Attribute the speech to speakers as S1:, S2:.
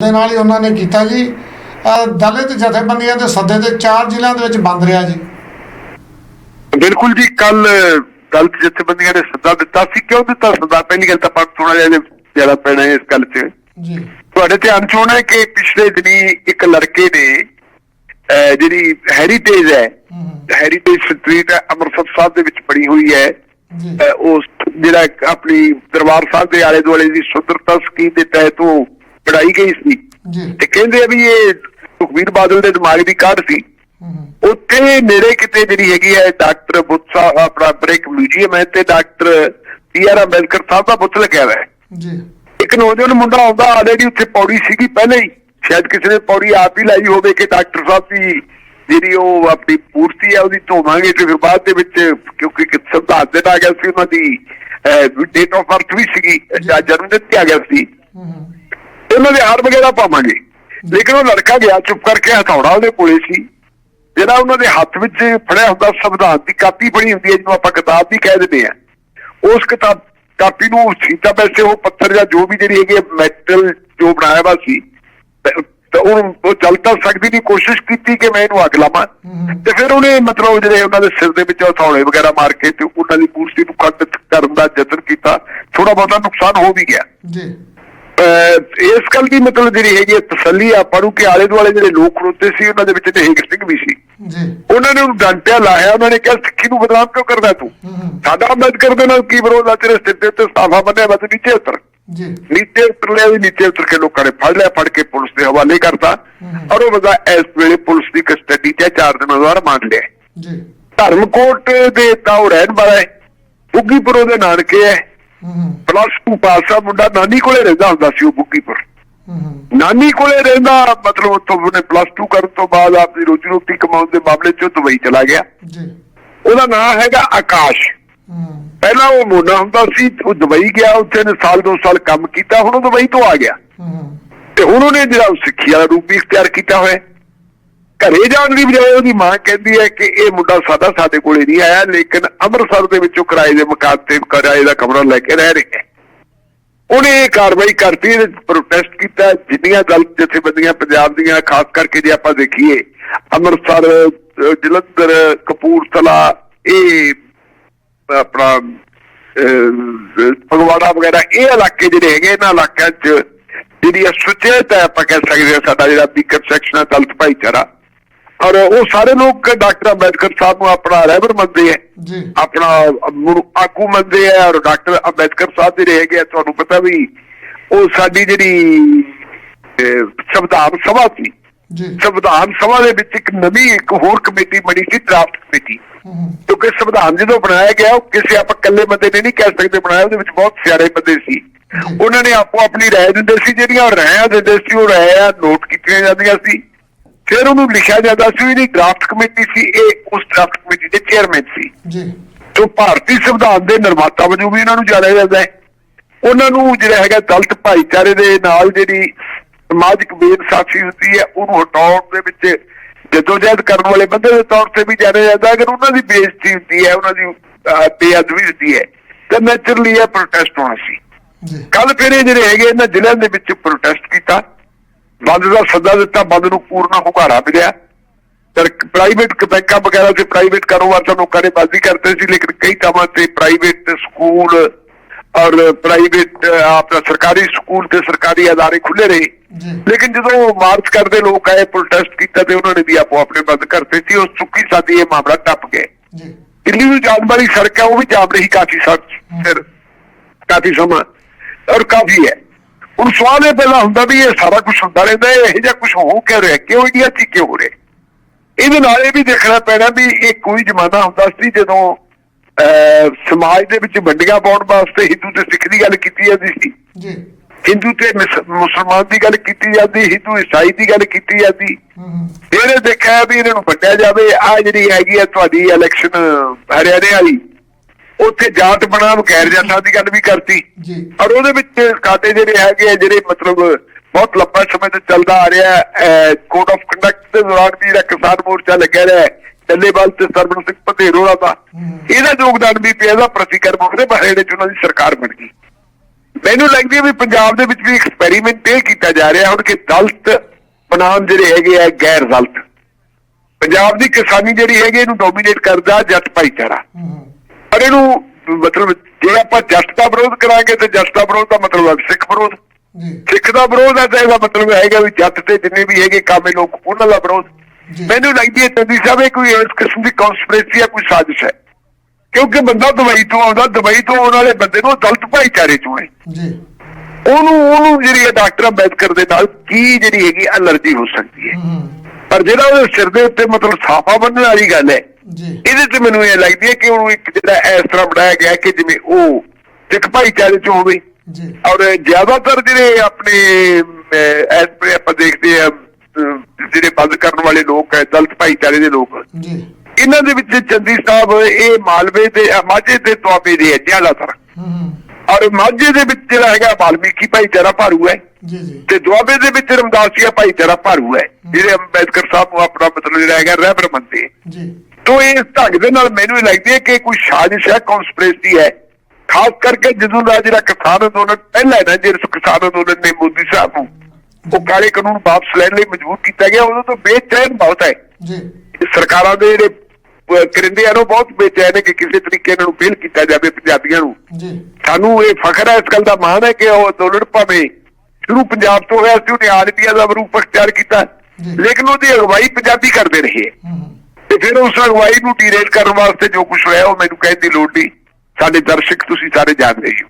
S1: ਦੇ ਨਾਲ ਹੀ ਉਹਨਾਂ ਨੇ ਕੀਤਾ ਜੀ। ਦਲਿਤ ਜਥੇਬੰਦੀਆਂ ਦੇ ਸੱਦੇ ਤੇ ਚਾਰ ਜ਼ਿਲ੍ਹਿਆਂ ਦੇ ਵਿੱਚ ਬੰਦ ਰਿਹਾ ਜੀ।
S2: ਬਿਲਕੁਲ ਜੀ ਕੱਲ ਦਲਿਤ ਜਥੇਬੰਦੀਆਂ ਨੇ ਸੱਦਾ ਦਿੱਤਾ ਸੀ। ਕਿਉਂ ਦਿੱਤਾ? ਸੱਦਾ ਪਹਿਲੀ ਗੱਲ ਤਾਂ ਆਪਾਂ ਥੋੜਾ ਜਿਹਾ ਜ਼ਿਆਦਾ ਪੈਣਾ ਹੈ ਇਸ ਗੱਲ 'ਚ।
S1: ਜੀ।
S2: ਤੁਹਾਡੇ ਧਿਆਨ 'ਚ ਹੋਣਾ ਹੈ ਕਿ ਪਿਛਲੇ ਦਿਨੀ ਇੱਕ ਲੜਕੇ ਨੇ ਜਿਹੜੀ ਹੈਰੀਟੇਜ ਹੈ ਹੈਰੀਟੇਜ ਸਟਰੀਟ ਹੈ ਅੰਮ੍ਰਿਤਸਰ ਸਾਹਿਬ ਦੇ ਵਿੱਚ ਬਣੀ ਹੋਈ ਹੈ। ਉਸ ਜਿਹੜਾ ਆਪਣੀ ਦਰਬਾਰ ਸਾਹਿਬ ਦੇ ਆਲੇ ਦੁਆਲੇ ਦੀ ਸੁੰਦਰਤਾ ਸਕੀਮ ਦੇ ਤਹਿਤ ਉਹ ਬਣਾਈ ਗਈ ਸੀ।
S1: ਜੀ।
S2: ਤੇ ਕਹਿੰਦੇ ਆ ਵੀ ਇਹ ਸੁਖਬੀਰ ਬਾਦਲ ਦੇ ਦਿਮਾਗ ਦੀ ਕਾਢ ਸੀ। ਉੱਥੇ ਨੇੜੇ ਕਿਤੇ ਜਿਹੜੀ ਹੈਗੀ ਹੈ ਡਾਕਟਰ ਬੁੱਤ ਸਾਹਿਬ ਆਪਣਾ ਬ੍ਰੇਕ ਮਿਊਜ਼ੀਅਮ ਹੈ ਤੇ ਡਾਕਟਰ ਪੀ ਆਰ ਅੰਬੇਦਕਰ ਸਾਹਿਬ ਦਾ ਬੁੱਤ ਲੱਗਿਆ ਹੋਇਆ ਹੈ।
S1: ਜੀ।
S2: ਇੱਕ ਨੌਜਵਾਨ ਮੁੰਡਾ ਆਉਂਦਾ ਆਲਰੇਡੀ ਉੱਥੇ ਪੌੜੀ ਸੀਗੀ ਪਹਿਲੇ ਹੀ। ਸ਼ਾਇਦ ਕਿਸੇ ਨੇ ਪੌੜੀ ਆਪ ਹੀ ਲਾਈ ਹੋਵੇ ਕਿ ਡਾਕਟਰ ਸਾਹਿਬ ਦੀ ਜਿਹੜੀ ਉਹ ਆਪਣੀ ਪੂਰਤੀ ਹੈ ਉਹਦੀ ਧੋਵਾਂਗੇ ਤੇ ਫਿਰ ਬਾਅਦ ਦੇ ਵਿੱਚ ਕਿਉਂਕਿ ਸੰਵਿਧਾਨ ਦੇ ਨਾਲ ਆ ਗਿਆ ਸੀ ਉਹਨਾਂ ਦੀ ਡੇਟ ਆਫ ਬਰਥ ਵੀ ਸੀਗੀ ਜਨਮ ਦਿਨ ਤੇ ਆ ਗਿਆ ਸੀ ਉਹਨਾਂ ਦੇ ਹਾਰ ਵਗੈਰਾ ਪਾਵਾਂਗੇ। ਲੇਕਿਨ ਉਹ ਲੜਕਾ ਗਿਆ ਚੁੱਪ ਕਰਕੇ ਹਥੌੜਾ ਉਹਦੇ ਕੋਲੇ ਸੀ। ਜਿਹੜਾ ਉਹਨਾਂ ਦੇ ਹੱਥ ਵਿੱਚ ਫੜਿਆ ਹੁੰਦਾ ਸੰਵਿਧਾਨ ਦੀ ਕਾਪੀ ਬਣੀ ਹੁੰਦੀ ਹੈ ਜਿਹਨੂੰ ਆਪਾਂ ਕਿਤਾਬ ਵੀ ਕਹਿ ਦਿੰਦੇ ਆ ਉਸ ਕਿਤਾਬ ਕਾਪੀ ਨੂੰ ਸੀਤਾ ਵੈਸੇ ਉਹ ਪੱਥਰ ਜਾਂ ਜੋ ਵੀ ਜਿਹੜੀ ਹੈਗੀ ਮੈਟਲ ਜੋ ਬਣਾਇਆ ਵਾ ਸੀ ਤੇ- ਉਹ ਉਹ ਚੱਲ ਤਾਂ ਸਕਦੀ ਦੀ ਕੋਸ਼ਿਸ਼ ਕੀਤੀ ਕਿ ਮੈਂ ਇਹਨੂੰ ਅੱਗ ਲਾਵਾਂ। ਤੇ ਫਿਰ ਉਹਨੇ ਮਤਲਬ ਜਿਹੜੇ ਉਹਨਾਂ ਦੇ ਸਿਰ ਦੇ ਵਿੱਚ ਹਥੌੜੇ ਵਗੈਰਾ ਮਾਰ ਕੇ ਤੇ ਉਹਨਾਂ ਦੀ ਪੂਰਤੀ ਨੂੰ ਖੰਡਿਤ ਕਰਨ ਦਾ ਯਤਨ ਕੀਤਾ। ਥੋੜਾ ਬਹੁਤਾ ਨੁਕਸਾਨ ਹੋ ਵੀ ਗਿਆ।
S1: ਜੀ।
S2: ਇਸ ਗੱਲ ਦੀ ਮਤਲਬ ਜਿਹੜੀ ਹੈਗੀ ਤਸੱਲੀ ਆ ਆਪਾਂ ਨੂੰ ਕਿ ਆਲੇ ਦੁਆਲੇ ਜਿਹੜੇ ਲੋਕ ਖਲੋਤੇ ਸੀ ਉਹਨਾਂ ਦੇ ਵਿੱਚ ਨਿਹੰਗ ਸਿੰਘ ਵੀ ਸੀ।
S1: ਜੀ।
S2: ਉਹਨਾਂ ਨੇ ਉਹਨੂੰ ਡਾਂਟਿਆ ਲਾਇਆ ਉਹਨਾਂ ਨੇ ਕਿਹਾ ਸਿੱਖੀ ਨੂੰ ਬਦਨਾਮ ਕਿਉਂ ਕਰਦਾ ਤੂੰ? ਸਾਡਾ ਅੰਬੇਦਕਰ ਦੇ ਨਾਲ ਕੀ ਵਿਰੋਧ ਆ ਤੇਰੇ ਦੇ ਉੱਤੇ? ਸਾਫਾ ਬੰਨਿਆ ਤੂੰ ਨੀਚੇ ਉਤਰ।
S1: ਜੀ।
S2: ਨੀਚੇ ਉਤਰ ਲਿਆ ਵੀ ਨੀਚੇ ਉਤਰ ਕੇ ਲੋਕਾਂ ਨੇ ਫੜ ਲਿਆ ਫੜ ਕੇ ਪੁਲਿਸ ਦੇ ਹਵਾਲੇ ਕਰਤਾ। ਔਰ ਉਹ ਬੰਦਾ ਇਸ ਵੇਲੇ ਪੁਲਿਸ ਦੀ ਕਸਟਡੀ 'ਚ ਹੈ, ਚਾਰ ਦਿਨਾਂ ਦੁਆਰਾ ਮੰਨ ਲਿਆ।
S1: ਜੀ।
S2: ਧਰਮਕੋਟ ਦੇ ਤਾਂ ਉਹ ਰਹਿਣ ਵਾਲਾ ਹੈ। ਬੁੱਗੀਪੁਰ ਉਹਦੇ ਨਾਨਕੇ ਹੂੰ, ਪਲੱਸ 2 ਪਾਸ ਆ ਮੁੰਡਾ ਨਾਨੀ ਕੋਲੇ ਰਹਿੰਦਾ ਹੁੰਦਾ ਸੀ ਉਹ ਬੁੱਗੀਪੁਰ ਨਾਨੀ ਕੋਲੇ ਰਹਿੰਦਾ ਮਤਲਬ ਉੱਥੋਂ ਉਹਨੇ ਪਲੱਸ 2 ਕਰਨ ਤੋਂ ਬਾਅਦ ਆਪਣੀ ਰੋਜੀ ਰੋਟੀ ਕਮਾਉਣ ਦੇ ਮਾਮਲੇ 'ਚ ਦੁਬਈ ਚਲਾ ਗਿਆ।
S1: ਜੀ।
S2: ਉਹਦਾ ਨਾਮ ਹੈਗਾ ਆਕਾਸ਼। ਪਹਿਲਾਂ ਉਹ ਮੋਨਾ ਹੁੰਦਾ ਸੀ ਉਹ ਦੁਬਈ ਗਿਆ ਉੱਥੇ ਨੇ ਸਾਲ ਦੋ ਸਾਲ ਕੰਮ ਕੀਤਾ ਹੁਣ ਉਹ ਦੁਬਈ ਤੋਂ ਆ ਗਿਆ। ਤੇ ਹੁਣ ਉਹਨੇ ਜਿਹੜਾ ਸਿੱਖਿਆ ਦਾ ਰੂਪ ਵੀ ਇਖਤਿਆਰ ਕੀਤਾ ਹੋਇਆ। ਘਰੇ ਜਾਣ ਦੀ ਬਜਾਏ ਉਹਦੀ ਮਾਂ ਕਹਿੰਦੀ ਹੈ ਕਿ ਇਹ ਮੁੰਡਾ ਸਾਡਾ ਸਾਡੇ ਕੋਲੇ ਨਹੀਂ ਆਇਆ, ਲੇਕਿਨ ਅੰਮ੍ਰਿਤਸਰ ਦੇ ਵਿੱਚੋਂ ਕਿਰਾਏ ਦੇ ਮਕਾਨ ਤੇ ਕਿਰਾਏ ਦਾ ਕਮਰਾ ਲੈ ਕੇ ਰਹਿ ਰਿਹਾ ਹੈ। ਉਹਨੇ ਇਹ ਕਾਰਵਾਈ ਕਰਤੀ ਇਹਦੇ ਪ੍ਰੋਟੈਸਟ ਕੀਤਾ। ਜਿੰਨੀਆਂ ਦਲਿਤ ਜਥੇਬੰਦੀਆਂ ਪੰਜਾਬ ਦੀਆਂ, ਖਾਸ ਕਰਕੇ ਜੇ ਆਪਾਂ ਦੇਖੀਏ, ਅੰਮ੍ਰਿਤਸਰ ਜਲੰਧਰ, ਕਪੂਰਥਲਾ, ਇਹ, ਆਪਣਾ ਫਗਵਾੜਾ ਵਗੈਰਾ, ਇਹ ਇਲਾਕੇ ਜਿਹੜੇ ਹੈਗੇ ਇਹਨਾਂ ਇਲਾਕਿਆਂ 'ਚ ਜਿਹੜੀ ਇਹ ਸੁਚੇਤ ਹੈ, ਆਪਾਂ ਕਹਿ ਸਕਦੇ ਹਾਂ ਸਾਡਾ ਜਿਹੜਾ ਬੀਕਰ ਸੈਕਸ਼ਨ ਹੈ, ਦਲਿਤ ਭਾਈਚਾਰਾ ਔਰ ਉਹ ਸਾਰੇ ਲੋਕ ਡਾਕਟਰ ਅੰਬੇਦਕਰ ਸਾਹਿਬ ਨੂੰ ਆਪਣਾ ਰਹਿਬਰ ਮੰਨਦੇ ਹੈ
S1: ਜੀ
S2: ਆਪਣਾ ਮੁਰ- ਆਗੂ ਮੰਨਦੇ ਆ ਔਰ ਡਾਕਟਰ ਅੰਬੇਦਕਰ ਸਾਹਿਬ ਦੇ ਰਹੇ ਗਏ ਤੁਹਾਨੂੰ ਪਤਾ ਵੀ ਉਹ ਸਾਡੀ ਜਿਹੜੀ ਅਹ, ਸੰਵਿਧਾਨ ਸਭਾ ਸੀ
S1: ਜੀ
S2: ਸੰਵਿਧਾਨ ਸਭਾ ਦੇ ਵਿੱਚ ਇੱਕ ਨਵੀਂ ਇੱਕ ਹੋਰ ਕਮੇਟੀ ਬਣੀ ਸੀ ਡਰਾਫਟ ਕਮੇਟੀ
S1: ਹੂੰ ਹੂੰ,
S2: ਕਿਉਂਕਿ ਸੰਵਿਧਾਨ ਜਦੋਂ ਬਣਾਇਆ ਗਿਆ ਉਹ ਕਿਸੇ ਆਪਾਂ ਇਕੱਲੇ ਬੰਦੇ ਨੇ ਨਹੀਂ ਕਹਿ ਸਕਦੇ ਬਣਾਇਆ ਉਹਦੇ ਵਿੱਚ ਬਹੁਤ ਸਿਆਣੇ ਬੰਦੇ ਸੀ ਉਹਨਾਂ ਨੇ ਆਪੋ ਆਪਣੀ رائے ਦਿੰਦੇ ਸੀ ਜਿਹੜੀਆਂ ਉਹ ਰਾਇਆਂ ਦਿੰਦੇ ਸੀ ਉਹ ਰਾਇਆਂ ਨੋਟ ਕੀਤੀਆਂ ਜਾਂਦੀਆਂ ਸੀ ਫਿਰ ਉਹਨੂੰ ਲਿਖਿਆ ਜਾਂਦਾ ਸੀ ਇਹਦੀ ਡਰਾਫਟ ਕਮੇਟੀ ਸੀ ਇਹ ਉਸ ਡਰਾਫਟ ਕਮੇਟੀ ਦੇ ਚੇਅਰਮੈਨ ਸੀ।
S1: ਜੀ।
S2: ਜੋ ਭਾਰਤੀ ਸੰਵਿਧਾਨ ਦੇ ਨਿਰਮਾਤਾ ਵਜੋਂ ਵੀ ਇਹਨਾਂ ਨੂੰ ਜਾਣਿਆ ਜਾਂਦਾ ਹੈ। ਉਹਨਾਂ ਨੂੰ ਜਿਹੜਾ ਹੈਗਾ ਦਲਿਤ ਭਾਈਚਾਰੇ ਦੇ ਨਾਲ ਜਿਹੜੀ ਸਮਾਜਿਕ ਬੇਇਨਸਾਫੀ ਹੁੰਦੀ ਹੈ ਉਹਨੂੰ ਹਟਾਉਣ ਦੇ ਵਿੱਚ ਜਦੋਜਹਿਦ ਕਰਨ ਵਾਲੇ ਬੰਦੇ ਦੇ ਤੌਰ ਤੇ ਵੀ ਜਾਣਿਆ ਜਾਂਦਾ ਅਗਰ ਉਹਨਾਂ ਦੀ ਬੇਇੱਜ਼ਤੀ ਹੁੰਦੀ ਹੈ ਉਹਨਾਂ ਦੀ ਬੇਅਦਬੀ ਹੁੰਦੀ ਹੈ ਤਾਂ ਨੈਚੁਰਲੀ ਇਹ ਪ੍ਰੋਟੈਸਟ ਹੋਣਾ ਸੀ।
S1: ਜੀ।
S2: ਕੱਲ ਫਿਰ ਇਹ ਜਿਹੜੇ ਹੈਗੇ ਇਹਨਾਂ ਜ਼ਿਲ੍ਹਿਆਂ ਦੇ ਵਿੱਚ ਪ੍ਰੋਟੈਸਟ ਕੀਤਾ। ਬੰਦ ਦਾ ਸੱਦਾ ਦਿੱਤਾ ਬੰਦ ਨੂੰ ਪੂਰਨਾ ਹੁਗਾਰਾ ਮਿਲਿਆ। ਪਰ ਪ੍ਰਾਈਵੇਟ ਬੈਂਕਾਂ ਵਗੈਰਾ ਤੇ ਪ੍ਰਾਈਵੇਟ ਕਾਰੋਬਾਰ ਤਾਂ ਲੋਕਾਂ ਨੇ ਬੰਦ ਹੀ ਕਰਤੇ ਸੀ ਲੇਕਿਨ ਕਈ ਥਾਵਾਂ ਤੇ ਪ੍ਰਾਈਵੇਟ ਸਕੂਲ ਔਰ ਪ੍ਰਾਈਵੇਟ ਆਪਣਾ ਸਰਕਾਰੀ ਸਕੂਲ ਤੇ ਸਰਕਾਰੀ ਅਦਾਰੇ ਖੁੱਲੇ ਰਹੇ। ਲੇਕਿਨ ਜਦੋਂ ਮਾਰਚ ਕਰਦੇ ਲੋਕ ਆਏ ਪ੍ਰੋਟੈਸਟ ਕੀਤਾ ਤੇ ਉਹਨਾਂ ਨੇ ਵੀ ਆਪੋ ਆਪਣੇ ਬੰਦ ਕਰਤੇ ਸੀ ਉਸ ਚੁੱਕੀ ਸਾਦੀ ਇਹ ਮਾਮਲਾ ਟੱਪ ਗਿਆ।
S1: ਜੀ।
S2: ਦਿੱਲੀ ਨੂੰ ਜਾਣ ਵਾਲੀ ਸੜਕ ਹੈ ਉਹ ਵੀ ਜਾਮ ਰਹੀ ਕਾਫੀ ਫਿਰ ਕਾਫੀ ਸਮਾਂ ਔਰ ਕਾਫੀ ਹੈ। ਹੁਣ ਸਵਾਲ ਇਹ ਪਹਿਲਾਂ ਹੁੰਦਾ ਵੀ ਇਹ ਸਾਰਾ ਕੁਝ ਹੁੰਦਾ ਰਹਿੰਦਾ ਹੈ ਇਹ ਜਿਹਾ ਕੁਝ ਹੋ ਕੇ ਰਿਹਾ? ਕਿਉਂ ਇੰਡੀਆ ਚ ਕਿਉਂ ਹੋ ਰਿਹਾ ਇਹਦੇ ਨਾਲ ਇਹ ਵੀ ਦੇਖਣਾ ਪੈਣਾ ਵੀ ਇਹ ਕੋਈ ਜ਼ਮਾਨਾ ਹੁੰਦਾ ਸੀ ਜਦੋਂ ਸਮਾਜ ਦੇ ਵਿੱਚ ਵੰਡੀਆਂ ਪਾਉਣ ਵਾਸਤੇ ਹਿੰਦੂ ਤੇ ਸਿੱਖ ਦੀ ਗੱਲ ਕੀਤੀ ਜਾਂਦੀ ਸੀ।
S1: ਜੀ।
S2: ਹਿੰਦੂ ਤੇ ਮਿਸ- ਮੁਸਲਮਾਨ ਦੀ ਗੱਲ ਕੀਤੀ ਜਾਂਦੀ ਹਿੰਦੂ ਈਸਾਈ ਦੀ ਗੱਲ ਕੀਤੀ ਜਾਂਦੀ।
S1: ਹੂੰ ਹੂੰ,
S2: ਇਹਨੇ ਦੇਖਿਆ ਵੀ ਇਹਨਾਂ ਨੂੰ ਵੰਡਿਆ ਜਾਵੇ ਆ ਜਿਹੜੀ ਹੈਗੀ ਆ ਤੁਹਾਡੀ ਇਲੈਕਸ਼ਨ ਹਰਿਆਣੇ ਵਾਲੀ ਉੱਥੇ ਜਾਤ ਬਣਾਮ ਗੈਰ ਜਾਤਾਂ ਦੀ ਗੱਲ ਵੀ ਕਰਤੀ।
S1: ਜੀ।
S2: ਔਰ ਉਹਦੇ ਵਿੱਚ ਕਾਟੇ ਜਿਹੜੇ ਹੈਗੇ ਆ ਜਿਹੜੇ ਮਤਲਬ ਬਹੁਤ ਲੰਬਾ ਸਮੇਂ ਤੋਂ ਚੱਲਦਾ ਆ ਰਿਹਾ ਕੋਡ ਆਫ ਕੰਡਕਟ ਦੇ ਦੌਰਾਨ ਵੀ ਜਿਹੜਾ ਕਿਸਾਨ ਮੋਰਚਾ ਲੱਗਿਆ ਰਿਹਾ ਚੱਲੇਵਾਲ ਤੇ ਸਰਬਨ ਸਿੰਘ ਪਧੇਰੋੜਾ ਦਾ। ਇਹਦਾ ਯੋਗਦਾਨ ਵੀ ਪਿਆ ਇਹਦਾ ਪ੍ਰਤੀਕਰਮ ਉਹਦੇ ਬਾਰੇ ਚ ਉਹਨਾਂ ਦੀ ਸਰਕਾਰ ਬਣ ਗਈ। ਮੈਨੂੰ ਲੱਗਦੀ ਹੈ ਵੀ ਪੰਜਾਬ ਦੇ ਵਿੱਚ ਵੀ ਐਕਸਪੈਰੀਮੈਂਟ ਇਹ ਕੀਤਾ ਜਾ ਰਿਹਾ ਹੁਣ ਕਿ ਦਲਤ ਬਣਾਉਣ ਜਿਹੜੇ ਹੈਗੇ ਆ ਗੈਰ ਦਲਤ ਪੰਜਾਬ ਦੀ ਕਿਸਾਨੀ ਜਿਹੜੀ ਹੈਗੀ ਇਹਨੂੰ ਡੋਮੀਨੇਟ ਕਰਦਾ ਜੱਟ ਭਾਈਚਾਰਾ। ਪਰ ਇਹਨੂੰ ਮਤਲਬ ਜੇ ਆਪਾਂ ਜੱਟ ਦਾ ਵਿਰੋਧ ਕਰਾਂਗੇ ਤੇ ਜੱਟ ਦਾ ਵਿਰੋਧ ਦਾ ਮਤਲਬ ਹੈ ਸਿੱਖ ਵਿਰੋਧ। ਸਿੱਖ ਦਾ ਵਿਰੋਧ ਹੈ ਤਾਂ ਇਹਦਾ ਮਤਲਬ ਹੈਗਾ ਵੀ ਜੱਟ ਤੇ ਜਿੰਨੇ ਵੀ ਹੈਗੇ ਕਾਮੇ ਲੋਕ ਉਹਨਾਂ ਦਾ ਵਿਰੋਧ। ਮੈਨੂੰ ਲੱਗਦੀ ਹੈ ਚੰਦੀ ਸਾਹਿਬ ਇਹ ਕੋਈ ਇਸ ਕਿਸਮ ਦੀ ਕਨਸਪੀਰੇਸੀ ਹੈ ਕੋਈ ਸਾਜ਼ਿਸ਼ ਹੈ। ਕਿਉਂਕਿ ਬੰਦਾ ਦੁਬਈ ਤੋਂ ਆਉਂਦਾ ਦੁਬਈ ਤੋਂ ਆਉਣ ਵਾਲੇ ਬੰਦੇ ਨੂੰ ਦਲਤ ਭਾਈਚਾਰੇ ਚੋਂ ਹੈ।
S1: ਜੀ।
S2: ਉਹਨੂੰ ਉਹਨੂੰ ਜਿਹੜੀ ਹੈ ਡਾਕਟਰ ਅੰਬੇਦਕਰ ਦੇ ਨਾਲ ਕੀ ਜਿਹੜੀ ਹੈਗੀ ਅਲਰਜੀ ਹੋ ਸਕਦੀ ਹੈ। ਪਰ ਜਿਹੜਾ ਉਹਦੇ ਸਿਰ ਦੇ ਉੱਤੇ ਮਤਲਬ ਸਾਫਾ ਬੰਨਣ ਵਾਲੀ ਗੱਲ ਹੈ ਇਹਦੇ ਤੇ ਮੈਨੂੰ ਇਹ ਲੱਗਦੀ ਹੈ ਕਿ ਉਹਨੂੰ ਇੱਕ ਜਿਹੜਾ ਇਸ ਤਰ੍ਹਾਂ ਬਣਾਇਆ ਗਿਆ ਕਿ ਜਿਵੇਂ ਉਹ ਸਿੱਖ ਭਾਈਚਾਰੇ ਚੋਂ ਹੋਵੇ।
S1: ਜੀ।
S2: ਔਰ ਜ਼ਿਆਦਾਤਰ ਜਿਹੜੇ ਆਪਣੇ ਐਸ ਪਰ ਆਪਾਂ ਦੇਖਦੇ ਆ ਜਿਹੜੇ ਬੰਦ ਕਰਨ ਵਾਲੇ ਲੋਕ ਹੈ ਦਲਿਤ ਭਾਈਚਾਰੇ ਦੇ ਲੋਕ।
S1: ਜੀ।
S2: ਇਹਨਾਂ ਦੇ ਵਿੱਚ ਚੰਦੀ ਸਾਹਿਬ ਇਹ ਮਾਲਵੇ ਅ, ਮਾਝੇ ਤੇ ਦੁਆਬੇ ਦੇ ਜ਼ਿਆਦਾਤਰ। ਔਰ ਮਾਝੇ ਦੇ ਵਿੱਚ ਜਿਹੜਾ ਹੈਗਾ ਵਾਲਮੀਕੀ ਭਾਈਚਾਰਾ ਭਾਰੂ ਹੈ।
S1: ਜੀ ਜੀ।
S2: ਤੇ ਦੁਆਬੇ ਦੇ ਵਿੱਚ ਰਮਦਾਸੀਆ ਭਾਈਚਾਰਾ ਭਾਰੂ ਹੈ। ਜਿਹੜੇ ਅੰਬੇਦਕਰ ਸਾਹਿਬ ਨੂੰ ਆਪਣਾ ਮਤਲਬ ਜਿਹੜਾ ਹੈਗਾ ਰਹਿਬਰ ਮੰਨਦੇ
S1: ਜੀ।
S2: ਤੋ ਇਸ ਢੰਗ ਦੇ ਨਾਲ ਮੈਨੂੰ ਇਹ ਲੱਗਦੀ ਹੈ ਕਿ ਕੋਈ ਸਾਜ਼ਿਸ਼ ਹੈ ਕਨਸਪੀਰੇਸੀ ਹੈ। ਖਾਸ ਕਰਕੇ ਜਦੋਂ ਦਾ ਜਿਹੜਾ ਕਿਸਾਨ ਅੰਦੋਲਨ ਪਹਿਲਾਂ ਨਾ ਜਿਹੜੇ ਕਿਸਾਨ ਅੰਦੋਲਨ ਨੇ ਮੋਦੀ ਸਾਹਿਬ ਨੂੰ ਉਹ ਕਾਲੇ ਕਾਨੂੰਨ ਵਾਪਸ ਲੈਣ ਲਈ ਮਜਬੂਰ ਕੀਤਾ ਗਿਆ ਉਦੋਂ ਤੋਂ ਬੇਚੈਨ ਬਹੁਤ ਹੈ।
S1: ਜੀ।
S2: ਸਰਕਾਰਾਂ ਦੇ ਜਿਹੜੇ ਅਹ, ਕਰਿੰਦੇ ਆ ਉਹ ਬਹੁਤ ਬੇਚੈਨ ਹੈ ਕਿ ਕਿਸੇ ਤਰੀਕੇ ਇਹਨਾਂ ਨੂੰ ਫੇਲ ਕੀਤਾ ਜਾਵੇ ਪੰਜਾਬੀਆਂ ਨੂੰ।
S1: ਜੀ।
S2: ਸਾਨੂੰ ਇਹ ਫਖਰ ਹੈ ਇਸ ਗੱਲ ਦਾ ਮਾਣ ਹੈ ਕਿ ਉਹ ਅੰਦੋਲਨ ਭਾਵੇਂ ਸ਼ੁਰੂ ਪੰਜਾਬ ਤੋਂ ਹੋਇਆ ਸੀ ਉਹਨੇ ਆਲ ਇੰਡੀਆ ਦਾ ਰੂਪ ਅਖਤਿਆਰ ਕੀਤਾ। ਲੇਕਿਨ ਉਹਦੀ ਅਗਵਾਈ ਪੰਜਾਬੀ ਕਰਦੇ ਰਹੇ। ਤੇ ਫਿਰ ਉਸ ਅਗਵਾਈ ਨੂੰ ਡੀਰੇਟ ਕਰਨ ਵਾਸਤੇ ਜੋ ਕੁਝ ਹੋਇਆ ਉਹ ਮੈਨੂੰ ਕਹਿਣ ਦੀ ਲੋੜ ਨਹੀਂ। ਸਾਡੇ ਦਰਸ਼ਕ ਤੁਸੀਂ ਸਾਰੇ ਜਾਣਦੇ ਹੋ।